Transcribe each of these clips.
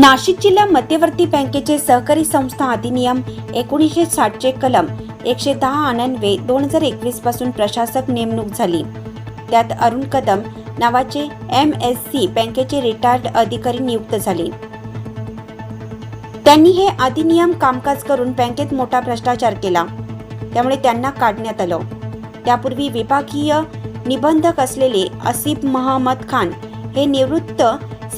नाशिक जिल्हा मध्यवर्ती बँकेचे सहकारी संस्था अधिनियम एकोणीसशे साठचे कलम एकशे दहा अनन्वे दोन हजार एकवीसपासून प्रशासक नेमणूक झाली. त्यात अरुण कदम नावाचे एम एस सी बँकेचे रिटायर्ड अधिकारी नियुक्त झाले. त्यांनी हे अधिनियम कामकाज करून बँकेत मोठा भ्रष्टाचार केला. त्यामुळे त्यांना काढण्यात आलं. त्यापूर्वी विभागीय निबंधक असलेले असिफ महम्मद खान हे निवृत्त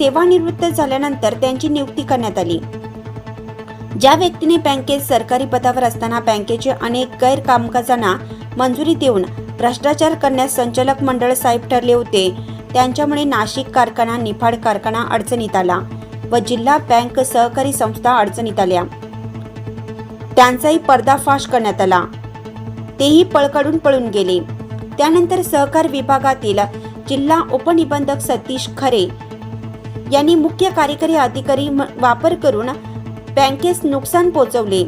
सेवानिवृत्त झाल्यानंतर त्यांची नियुक्ती करण्यात आली. ज्या व्यक्तीने बँकेत सरकारी पदावर असताना बँकेचे अनेक गैरकामकाजांना मंजुरी देऊन भ्रष्टाचार करण्यास संचालक मंडळ साहेब ठरले होते त्यांच्यामुळे नाशिक कारखाना निफाड कारखाना अडचणीत आला व जिल्हा बँक सहकारी संस्था अडचणीत आल्या. त्यांचाही पर्दाफाश करण्यात आला. तेही पळकडून पळून गेले. त्यानंतर सहकार विभागातील जिल्हा उपनिबंधक सतीश खरे यांनी मुख्य कार्यकारी अधिकारी म- वापर करून बँकेस नुकसान पोचवले.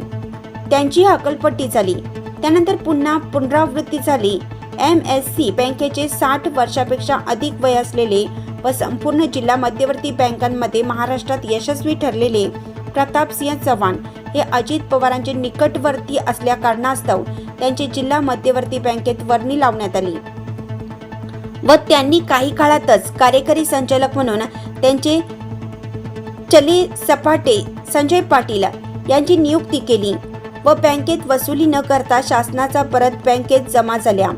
त्यांची हकलपट्टी झाली. त्यानंतर पुन्हा पुनरावृत्ती झाली. एम एस सी बँकेचे साठ वर्षापेक्षा अधिक वय असलेले व संपूर्ण जिल्हा मध्यवर्ती बँकांमध्ये महाराष्ट्रात यशस्वी ठरलेले प्रतापसिंह चव्हाण हे अजित पवारांचे निकटवर्ती असल्या कारणास्तव त्यांची जिल्हा मध्यवर्ती बँकेत वर्णी लावण्यात आली. व त्यांनी काही काळातच कार्यकारी संचालक म्हणून त्यांचे चले सपाटे संजय पाटील यांची नियुक्ती केली व बँकेत वसुली न करता शासनाचा परत बँकेत जमा झाल्या.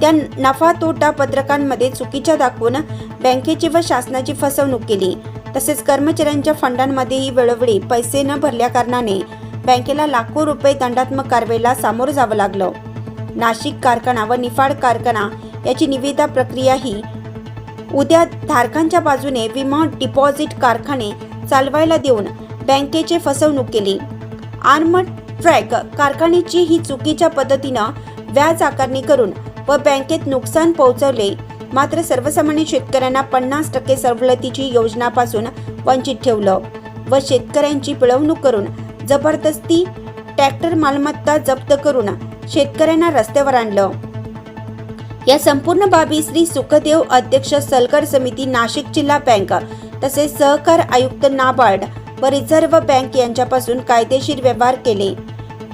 त्या नफा तोटा पत्रकांमध्ये चुकीच्या दाखवून बँकेची व शासनाची फसवणूक केली. तसेच कर्मचाऱ्यांच्या फंडांमध्येही वेळोवेळी पैसे न भरल्या कारणाने बँकेला लाखो रुपये दंडात्मक कारवाईला सामोरं जावं लागलं. नाशिक कारखाना व निफाड कारखाना याची निविदा प्रक्रिया ही उद्या धारकांच्या बाजूने विमा डिपॉझिट कारखाने चालवायला देऊन बँकेचे फसवणूक केली. आर्मड ट्रॅक कारखान्याची ही चुकीच्या पद्धतीनं व्याज आकारणी करून व बँकेत नुकसान पोहोचवले. मात्र सर्वसामान्य शेतकऱ्यांना पन्नास टक्के सवलतीची योजनापासून वंचित ठेवलं व शेतकऱ्यांची पिळवणूक करून जबरदस्ती ट्रॅक्टर मालमत्ता जप्त करून शेतकऱ्यांना रस्त्यावर आणलं. या संपूर्ण बाबी श्री सुखदेव अध्यक्ष सलकर समिती नाशिक जिल्हा बँक तसेच सहकार आयुक्त नाबार्ड व रिझर्व्ह बँक यांच्यापासून कायदेशीर व्यवहार केले.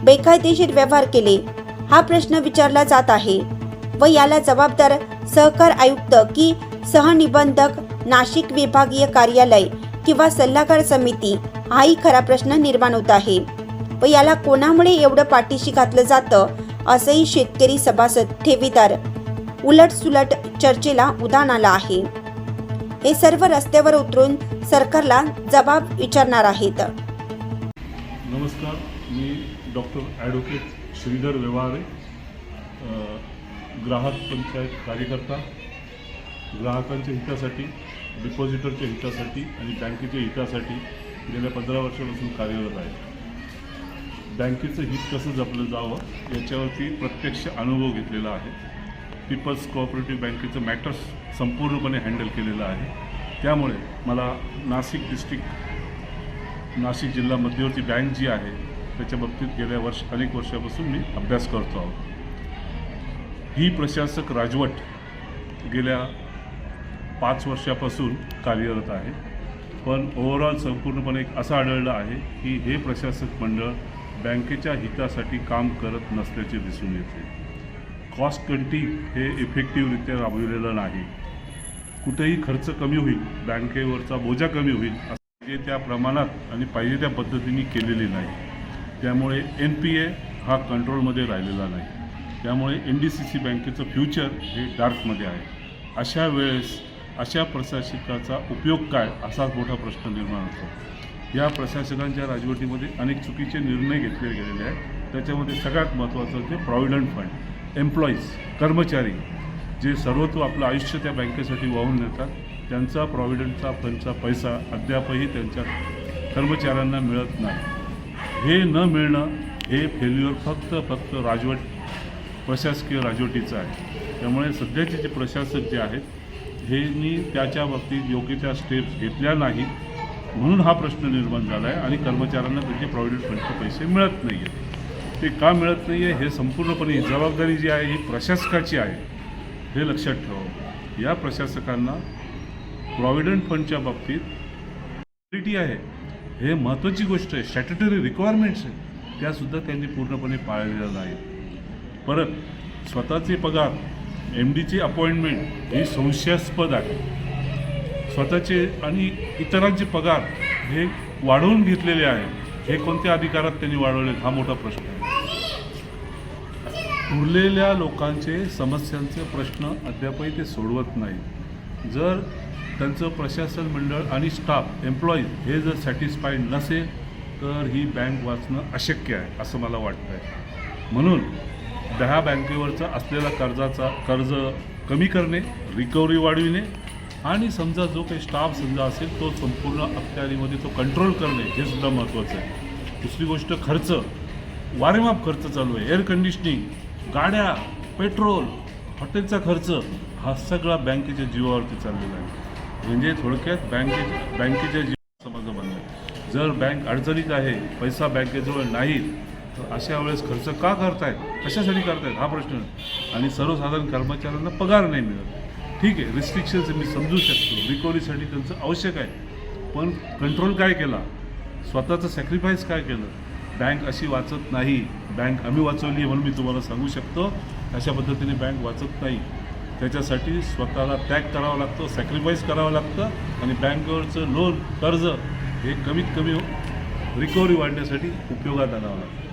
बेकायदेशीर व्यवहार केले. हा प्रश्न विचारला जात आहे व याला जबाबदार सहकार आयुक्त की सहनिबंधक नाशिक विभागीय कार्यालय किंवा सल्लागार समिती हाही खरा प्रश्न निर्माण होत आहे व याला कोणामुळे एवढं पाठीशी घातलं जातं असंही शेतकरी सभासद ठेवीदार उलट सुलट चर्चेला उदाहरण आलं आहे. हे सर्व रस्त्यावर उतरून सरकारला जबाब विचारणार आहेत. नमस्कार मी डॉक्टर ॲडव्होकेट श्रीधर व्यवहारे ग्राहक पंचायत कार्यकर्ता ग्राहकांच्या हितासाठी डिपॉझिटरच्या हितासाठी आणि बँकेच्या हितासाठी गेल्या पंधरा वर्षापासून कार्यरत आहे. बँकेचं हित कसं जपलं जावं याच्यावरती प्रत्यक्ष अनुभव घेतलेला आहे. पीपल्स कोऑपरेटिव्ह बँकेचं मॅटर्स संपूर्णपणे हँडल केलेलं आहे. त्यामुळे मला नाशिक डिस्ट्रिक्ट नाशिक जिल्हा मध्यवर्ती बँक जी आहे त्याच्या बाबतीत गेल्या वर्ष अनेक वर्षापासून मी अभ्यास करतो आहोत. ही प्रशासक राजवट गेल्या पाच वर्षापासून कार्यरत आहे. पण ओव्हरऑल संपूर्णपणे एक असं आढळलं आहे की हे प्रशासक मंडळ बँकेच्या हितासाठी काम करत नसल्याचे दिसून येते. कॉस्ट कंटिंग हे इफेक्टिव्हरित्या राबविलेलं नाही. कुठेही खर्च कमी होईल बँकेवरचा बोजा कमी होईल पाहिजे त्या प्रमाणात आणि पाहिजे त्या पद्धतीने केलेली नाही. त्यामुळे एन पी ए हा कंट्रोलमध्ये राहिलेला नाही. त्यामुळे एन डी सी सी बँकेचं फ्युचर हे डार्कमध्ये आहे. अशा वेळेस अशा प्रशासकाचा उपयोग काय असाच मोठा प्रश्न निर्माण होतो. या प्रशासकांच्या राजवटीमध्ये अनेक चुकीचे निर्णय घेतले गेलेले आहेत. त्याच्यामध्ये सगळ्यात महत्त्वाचं ते प्रॉव्हिडंट फंड. एम्प्लॉईज कर्मचारी जे सर्वत्व आपलं आयुष्य त्या बँकेसाठी वाहून नेतात त्यांचा प्रॉव्हिडंटचा फंडचा पैसा अद्यापही त्यांच्या कर्मचाऱ्यांना मिळत नाही. हे न मिळणं हे फेल्युअर फक्त फक्त राजवट प्रशासकीय राजवटीचं आहे. त्यामुळे सध्याचे जे प्रशासक जे आहेत हे मी त्याच्या बाबतीत योग्य त्या स्टेप्स घेतल्या नाहीत म्हणून हा प्रश्न निर्माण झाला आहे आणि कर्मचाऱ्यांना त्यांचे प्रॉव्हिडंट फंडचे पैसे मिळत नाही आहेत ते का मिळत नाही आहे हे संपूर्णपणे जबाबदारी जी आहे ही प्रशासकाची आहे हे लक्षात ठेवावं या प्रशासकांना प्रॉव्हिडंट फंडच्या बाबतीत आहे. हे महत्त्वाची गोष्ट आहे. स्टॅट्युटरी रिक्वायरमेंट्स आहेत. त्यासुद्धा त्यांनी पूर्णपणे पाळलेल्या नाहीत. परत स्वतःचे पगार एम डीची अपॉइंटमेंट ही संशयास्पद आहे. स्वतःचे आणि इतरांचे पगार हे वाढवून घेतलेले आहे. हे कोणत्या अधिकारात त्यांनी वाढवले हा मोठा प्रश्न आहे. उरलेल्या लोकांचे समस्यांचे प्रश्न अद्यापही ते सोडवत नाही जर त्यांचं प्रशासन मंडळ आणि स्टाफ एम्प्लॉईज हे जर सॅटिस्फाईड नसेल तर ही बँक वाचणं अशक्य आहे असं मला वाटतं आहे म्हणून दहा बँकेवरचा असलेला कर्जाचा कर्ज कमी करणे रिकव्हरी वाढविणे आणि समजा जो काही स्टाफ समजा असेल तो संपूर्ण अखत्यारीमध्ये तो कंट्रोल करणे हे सुद्धा महत्त्वाचं आहे. दुसरी गोष्ट खर्च. वारेमाप खर्च चालू आहे. एअर कंडिशनिंग गाड्या पेट्रोल हॉटेलचा खर्च हा सगळा बँकेच्या जीवावरती चाललेला आहे. म्हणजे थोडक्यात बँके बँकेच्या जीव माझं म्हणणं आहे. जर बँक अडचणीत आहे पैसा बँकेजवळ नाही तर अशा वेळेस खर्च का करतायत? कशासाठी करतायत? हा प्रश्न आणि सर्वसाधारण कर्मचाऱ्यांना पगार नाही मिळत. ठीक आहे रिस्ट्रिक्शन्स मी समजू शकतो. रिकव्हरीसाठी त्यांचं आवश्यक आहे. पण कंट्रोल काय केला? स्वतःचं सॅक्रिफाईस काय केलं? बँक अशी वाचत नाही. बँक आम्ही वाचवली आहे म्हणून मी तुम्हाला सांगू शकतो. अशा पद्धतीने बँक वाचत नाही. त्याच्यासाठी स्वतःला त्याग करावा लागतो सॅक्रिफाईस करावं लागतं आणि बँकेवरचं लोन कर्ज हे कमीत कमी रिकव्हरी वाढण्यासाठी उपयोगात आणावं लागतं.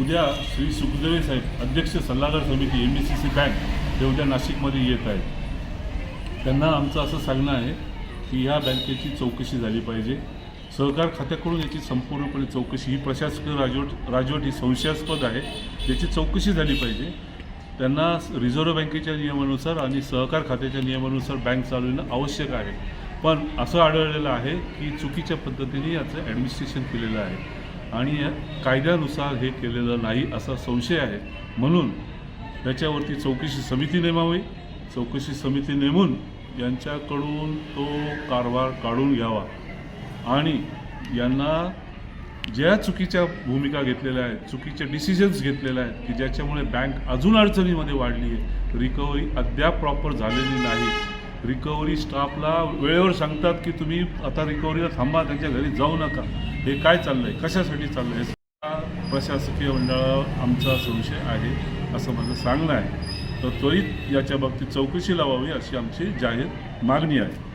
उद्या श्री सुखदेवे साहेब अध्यक्ष सल्लागार समिती M B C C bank हे उद्या नाशिकमध्ये येत आहेत. त्यांना आमचं असं सांगणं आहे की ह्या बँकेची चौकशी झाली पाहिजे. सहकार खात्याकडून याची संपूर्णपणे चौकशी. ही प्रशासकीय राजवट राजवट ही संशयास्पद आहे. याची चौकशी झाली पाहिजे. त्यांना रिझर्व्ह बँकेच्या नियमानुसार आणि सहकार खात्याच्या नियमानुसार बँक चालवणं आवश्यक आहे. पण असं आढळलेलं आहे की चुकीच्या पद्धतीने याचं ॲडमिनिस्ट्रेशन केलेलं आहे. आणि कायद्यानुसार हे केलेलं नाही असा संशय आहे. म्हणून त्याच्यावरती चौकशी समिती नेमावी. चौकशी समिती नेमून यांच्याकडून तो कारभार काढून घ्यावा. आणि यांना ज्या चुकीच्या भूमिका घेतलेल्या आहेत चुकीचे डिसिजन्स घेतलेले आहेत की ज्याच्यामुळे बँक अजून अडचणीमध्ये वाढली आहे रिकव्हरी अद्याप प्रॉपर झालेली नाही. रिकव्हरी स्टाफला वेळेवर सांगतात की तुम्ही आता रिकव्हरीला थांबा त्यांच्या घरी जाऊ नका. हे काय चाललंय? कशासाठी चाललंय? आहे प्रशासकीय मंडळावर आमचा संशय आहे असं माझं सांगणं आहे. तर त्वरित याच्या बाबतीत चौकशी लावावी अशी आमची जाहीर मागणी आहे.